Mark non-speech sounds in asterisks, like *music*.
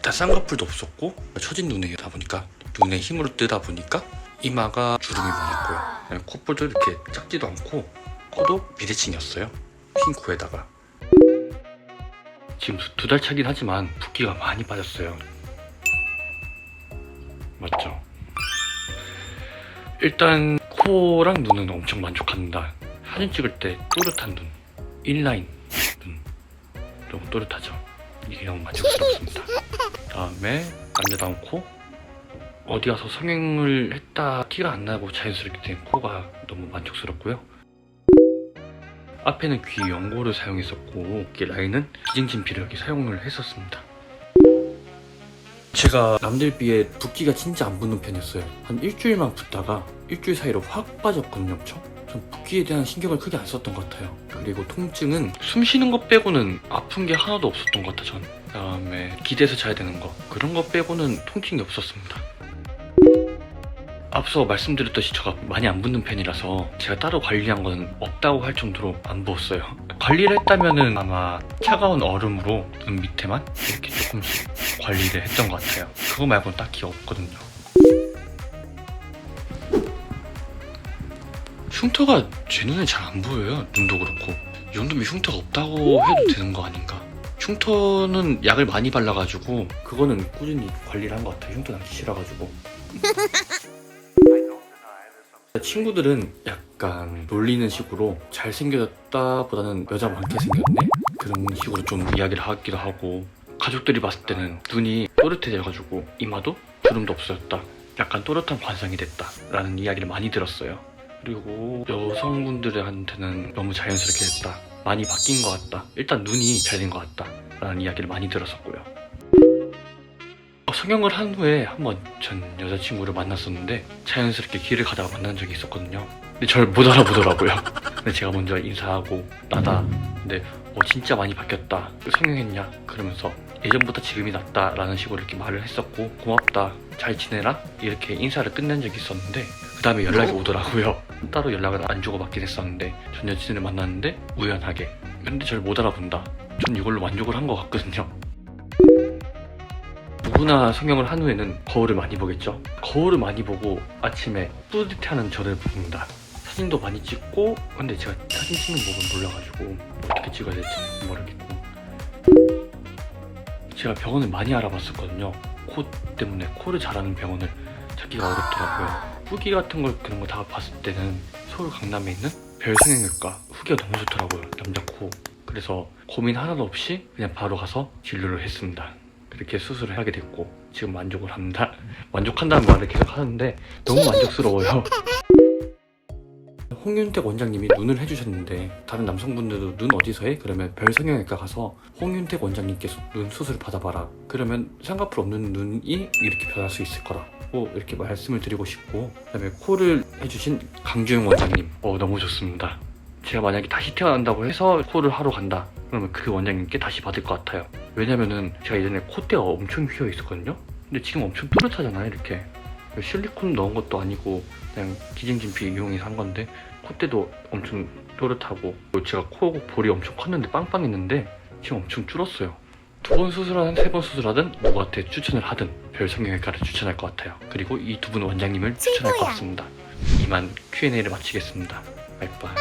일단 쌍꺼풀도 없었고 처진 눈이다 보니까 눈에 힘으로 뜨다 보니까 이마가 주름이 많았고요. 콧볼도 이렇게 작지도 않고 코도 비대칭이었어요. 흰 코에다가 지금 두 달 차긴 하지만 붓기가 많이 빠졌어요. 맞죠? 일단 코랑 눈은 엄청 만족합니다. 사진 찍을 때 또렷한 눈, 인라인 눈 너무 또렷하죠. 이게 너무 만족스럽습니다. 다음에 남자다운 코 어디 가서 성형을 했다 티가 안 나고 자연스럽게 된 코가 너무 만족스럽고요. 앞에는 귀 연고를 사용했었고 이렇게 라인은 기증진피를 여기 사용을 했었습니다. 제가 남들 비해 붓기가 진짜 안 붙는 편이었어요. 한 일주일만 붓다가 일주일 사이로 확 빠졌거든요, 엄청. 전 붓기에 대한 신경을 크게 안 썼던 것 같아요. 그리고 통증은 숨 쉬는 것 빼고는 아픈 게 하나도 없었던 것 같아요, 전. 그다음에 기대서 자야 되는 거 그런 거 빼고는 통증이 없었습니다. 앞서 말씀드렸듯이 제가 많이 안 붓는 편이라서 제가 따로 관리한 건 없다고 할 정도로 안 부었어요. 관리를 했다면은 아마 차가운 얼음으로 눈 밑에만 이렇게 조금씩 관리를 했던 것 같아요. 그거 말고는 딱히 없거든요. 흉터가 제 눈에 잘 안 보여요. 눈도 그렇고. 이 정도면 흉터가 없다고 해도 되는 거 아닌가? 흉터는 약을 많이 발라가지고 그거는 꾸준히 관리를 한 것 같아요. 흉터 나기 싫어가지고. *laughs* 친구들은 약간 놀리는 식으로 잘생겼다 보다는 여자 많게 생겼네? 그런 식으로 좀 이야기를 하기도 하고 가족들이 봤을 때는 눈이 또렷해져가지고 이마도 주름도 없어졌다 약간 또렷한 관상이 됐다 라는 이야기를 많이 들었어요 그리고 여성분들한테는 너무 자연스럽게 됐다 많이 바뀐 것 같다 일단 눈이 잘 된 것 같다 라는 이야기를 많이 들었었고요 어, 성형을 한 후에 한번 전 여자친구를 만났었는데 자연스럽게 길을 가다가 만난 적이 있었거든요. 근데 절 못 알아보더라고요. 근데 제가 먼저 인사하고 나다. 근데 어, 진짜 많이 바뀌었다. 성형했냐? 그러면서 예전보다 지금이 낫다 라는 식으로 이렇게 말을 했었고 고맙다. 잘 지내라? 이렇게 인사를 끝낸 적이 있었는데 그 다음에 연락이 오더라고요. 따로 연락을 안 주고받긴 했었는데 전 여친을 만났는데 우연하게 근데 절 못 알아본다. 전 이걸로 만족을 한 것 같거든요. 누구나 성형을 한 후에는 거울을 많이 보겠죠. 거울을 많이 보고 아침에 뿌듯해하는 저를 봅니다. 사진도 많이 찍고 근데 제가 사진 찍는 법을 몰라가지고 어떻게 찍어야 될지 모르겠고 제가 병원을 많이 알아봤었거든요. 코 때문에 코를 자라는 병원을 찾기가 어렵더라고요. 후기 같은 걸 그런 거 다 봤을 때는 서울 강남에 있는 별성형외과 후기가 너무 좋더라고요. 남자 코. 그래서 고민 하나도 없이 그냥 바로 가서 진료를 했습니다. 그렇게 수술을 하게 됐고 지금 만족을 합니다. *laughs* 만족한다는 말을 계속 하는데 너무 만족스러워요. *laughs* 홍윤택 원장님이 눈을 해주셨는데 다른 남성분들도 눈 어디서 해? 그러면 별성형외과 가서 홍윤택 원장님께서 눈 수술 받아봐라. 그러면 쌍꺼풀 없는 눈이 이렇게 변할 수 있을 거라 고 이렇게 말씀을 드리고 싶고 그다음에 코를 해주신 강주영 원장님 어 너무 좋습니다. 제가 만약에 다시 태어난다고 해서 코를 하러 간다. 그러면 그 원장님께 다시 받을 것 같아요. 왜냐면은 제가 예전에 콧대가 엄청 휘어 있었거든요. 근데 지금 엄청 뚜렷하잖아요, 이렇게. 실리콘 넣은 것도 아니고 그냥 기증진피 이용해서 한 건데 콧대도 엄청 또렷하고 제가 코 볼이 엄청 컸는데 빵빵했는데 지금 엄청 줄었어요. 두 번 수술하든 세 번 수술하든 누구한테 추천을 하든 별성형외과를 추천할 것 같아요. 그리고 이 두 분 원장님을 추천할 것 같습니다. 이만 Q&A를 마치겠습니다. 바이바이.